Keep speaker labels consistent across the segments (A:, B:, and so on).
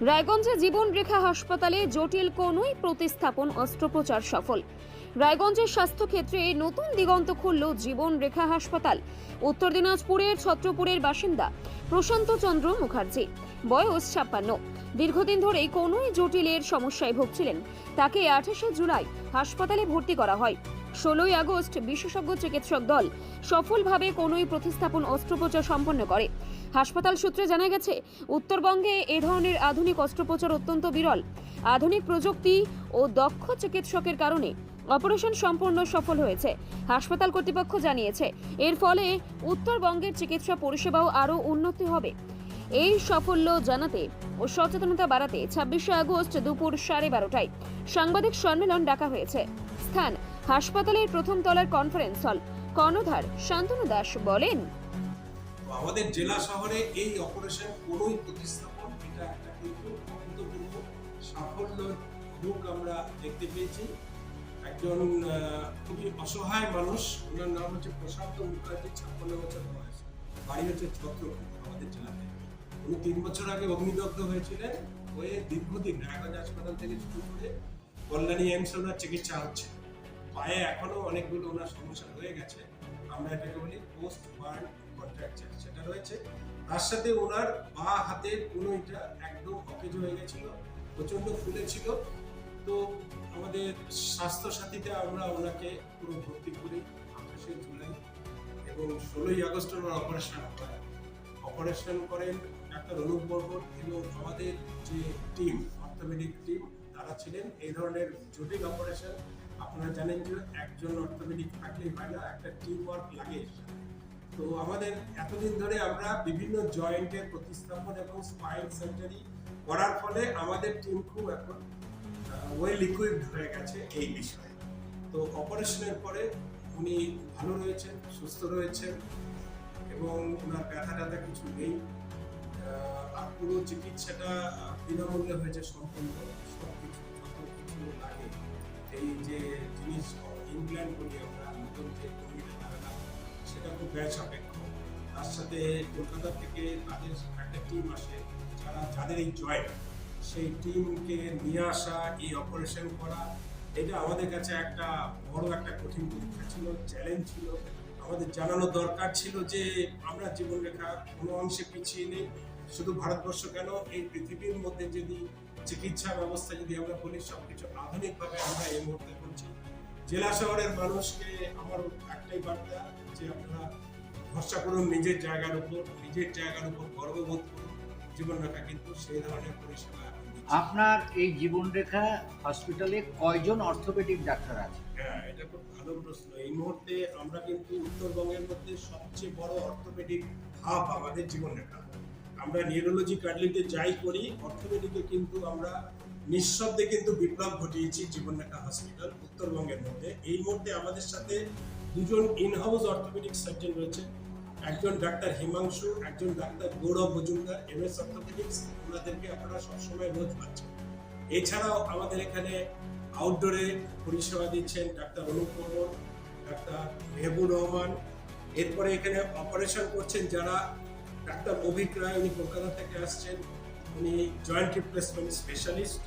A: রায়গঞ্জে জীবন রেখা হাসপাতালে জটিল কোনই প্রতিস্থাপন অস্ত্রোপচার সফল। রায়গঞ্জের স্বাস্থ্যক্ষেত্রে নতুন দিগন্ত খুলল জীবন রেখা হাসপাতাল। উত্তর দিনাজপুরের ছত্রপুরের বাসিন্দা প্রশান্ত চন্দ্র মুখার্জি। বয়স ছাপ্পান্ন। দীর্ঘদিন ধরেই কোনোই জটিলের সমস্যায় ভুগছিলেন। তাকে আঠাশে জুলাই হাসপাতালে ভর্তি করা হয়। ষোলোই আগস্ট বিশেষজ্ঞ চিকিৎসক দল সফলভাবে কোনোই প্রতিস্থাপন অস্ত্রোপচার সম্পন্ন করে। হাসপাতাল সূত্রে জানা গেছে, উত্তরবঙ্গে এ ধরনের আধুনিক অস্ত্রোপচার অত্যন্ত বিরল। আধুনিক প্রযুক্তি ও দক্ষ চিকিৎসকের কারণে অপারেশন সম্পূর্ণ সফল হয়েছে। হাসপাতাল কর্তৃপক্ষ জানিয়েছে, এর ফলে উত্তরবঙ্গের চিকিৎসা পরিষেবাও আরও উন্নতি হবে। এই সাফল্য জানাতে ও সচেতনতা বাড়াতে ছাব্বিশে আগস্ট দুপুর সাড়ে বারোটায় সাংবাদিক সম্মেলন ডাকা হয়েছে। স্থান। হাসপাতালের প্রথম তলার কনফারেন্স হল কর্ণধার শান্তনু দাস বলেন
B: আমাদের জেলা শহরে এই অপারেশন কোনোই প্রতিস্থাপন, এটা একটা কিন্তু সাফল্য মুখ আমরা দেখতে পেয়েছি। একজন খুবই অসহায় মানুষ, ওনার নাম হচ্ছে প্রশান্ত মুখার্জি, ছাপ্পান্ন বছর বয়স। বাড়ি হচ্ছে ছত্রপুর, আমাদের জেলাতে উনি তিন বছর আগে অগ্নিদগ্ধ হয়েছিলেন, হয়ে দীর্ঘদিন রায়গঞ্জ হাসপাতাল থেকে শুরু করে কল্যাণী এইমস ওনার চিকিৎসা হচ্ছে। পায়ে এখনও অনেকগুলো ওনার সমস্যা রয়ে গেছে। আমরা এটাকে বলি পোস্ট বার্ন কন্ট্রাকচার সেটা রয়েছে। তার সাথে ওনার বা হাতের কোনোটা একদম অকেজ হয়ে গেছিল প্রচণ্ড ফুলেছিল তো আমাদের স্বাস্থ্য সাথীতে আমরা ওনাকে পুরো ভর্তি করি আঠাশে জুলাই এবং ষোলোই আগস্ট ওনার অপারেশন হয়। অপারেশন করেন ডাক্তার অনুপ বর্মন এবং আমাদের যে টিম অর্থোপেডিক টিম তারা ছিলেন। এই ধরনের জটিল অপারেশন আপনারা জানেন যে একজন অর্থোপেডিক থাকলেই হয় না, একটা টিম ওয়ার্ক লাগে। তো আমাদের এতদিন ধরে আমরা বিভিন্ন জয়েন্টের প্রতিস্থাপন এবং স্পাইন সার্জারি করার ফলে আমাদের টিম খুব এখন ওয়েল ইকুইপড হয়ে গেছে এই বিষয়ে। তো অপারেশনের পরে উনি ভালো রয়েছেন, সুস্থ রয়েছেন এবং ওনার ব্যথা ট্যাথা কিছু নেই। আর পুরো চিকিৎসাটা বিনামূল্যে হয়েছে সম্পূর্ণ। ইংল্যান্ড বলি আমরা যে সেটা খুব ব্যয় সাপেক্ষ। তার সাথে কলকাতা থেকে তাদের একটা টিম আসে, যারা, যাদের এই জয়েন্ট সেই টিমকে নিয়ে আসা, এই অপারেশন করা, এটা আমাদের কাছে একটা বড় একটা কঠিন পরীক্ষা ছিল চ্যালেঞ্জ ছিল। আমাদের জানানো দরকার ছিল যে, আমরা জীবনরেখা কোনো অংশে পিছিয়ে নেই, শুধু ভারতবর্ষ কেন? এই পৃথিবীর মধ্যে যদি চিকিৎসা ব্যবস্থা যদি আমরা বলি, সবকিছু আধুনিকভাবে আমরা এই মুহূর্তে করছি। জেলা শহরের মানুষকে আমার একটাই বার্তা যে আপনারা ভরসা করুন নিজের জায়গার উপর নিজের জায়গার উপর গর্ববোধ করুন। জীবনরেখা কিন্তু সেই ধরনের পরিষেবা
C: আপনার এই জীবনরেখা হসপিটালে কয়জন অর্থোপেডিক ডাক্তার আছে?
B: হ্যাঁ এটা খুব ভালো প্রশ্ন। এই মুহূর্তে আমরা কিন্তু উত্তরবঙ্গের মধ্যে সবচেয়ে বড় অর্থোপেডিক হাব আমাদের জীবনরেখা। আমরা নিউরোলজি কার্ডিতে যাই করি অর্থোপেডিকে কিন্তু আমরা নিঃশব্দে কিন্তু বিপ্লব ঘটিয়েছি জীবনরেখা হসপিটাল উত্তরবঙ্গের মধ্যে। এই মুহূর্তে আমাদের সাথে দুজন ইনহাউস অর্থোপেডিক সার্জন রয়েছে। একজন ডাক্তার হিমাংশু, একজন doctor Gaurav Majumdar M S orthopaedics ওনাদেরকে আপনারা সবসময় রোজ পাচ্ছেন। এছাড়াও আমাদের এখানে আউটডোরে পরিষেবা দিচ্ছেন ডাক্তার অনুপ বর্মন ডাক্তার মেহবুর রহমান। এরপরে এখানে অপারেশন করছেন যারা ডাক্তার অভিক রায় উনি কলকাতা থেকে আসছেন। উনি জয়েন্ট রিপ্লেসমেন্ট স্পেশালিস্ট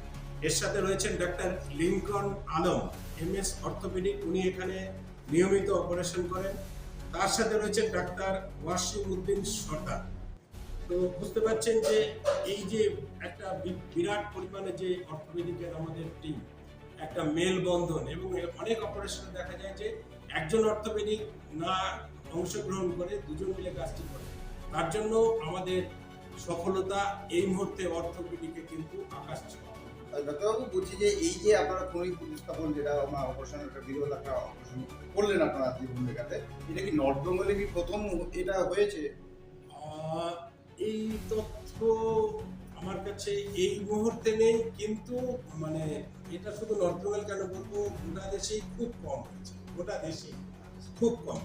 B: এর সাথে রয়েছেন doctor Lincoln Alam M S orthopaedic, উনি এখানে নিয়মিত অপারেশন করেন। তার সাথে রয়েছেন ডাক্তার ওয়াসিম উদ্দিন সর্দার। তো বুঝতে পারছেন যে এই যে একটা বিরাট পরিমাণে যে অর্থোপেডিকের আমাদের টিম, একটা মেলবন্ধন এবং অনেক অপারেশনে দেখা যায় যে একজন অর্থোপেডিক না অংশগ্রহণ করে, দুজন মিলে কাজটি করে। তার জন্য আমাদের সফলতা এই মুহূর্তে অর্থোপেডিকে কিন্তু আকাশ ছোঁয়া।
D: ডাক্তারবাবু, বলছি যে এই যে আপনারা খনিজ প্রতিস্থাপন যেটা আমার অপারেশন, একটা বিরল একটা অপারেশন করলেন আপনারা জীবন রেখাতে এটা কি নর্থ বেঙ্গলে কি প্রথম এটা হয়েছে?
B: এই তথ্য আমার কাছে এই মুহূর্তে নেই, কিন্তু মানে এটা শুধু নর্থ বেঙ্গল কেন বলব, গোটা দেশেই খুব কম হয়েছে, গোটা দেশেই খুব কম।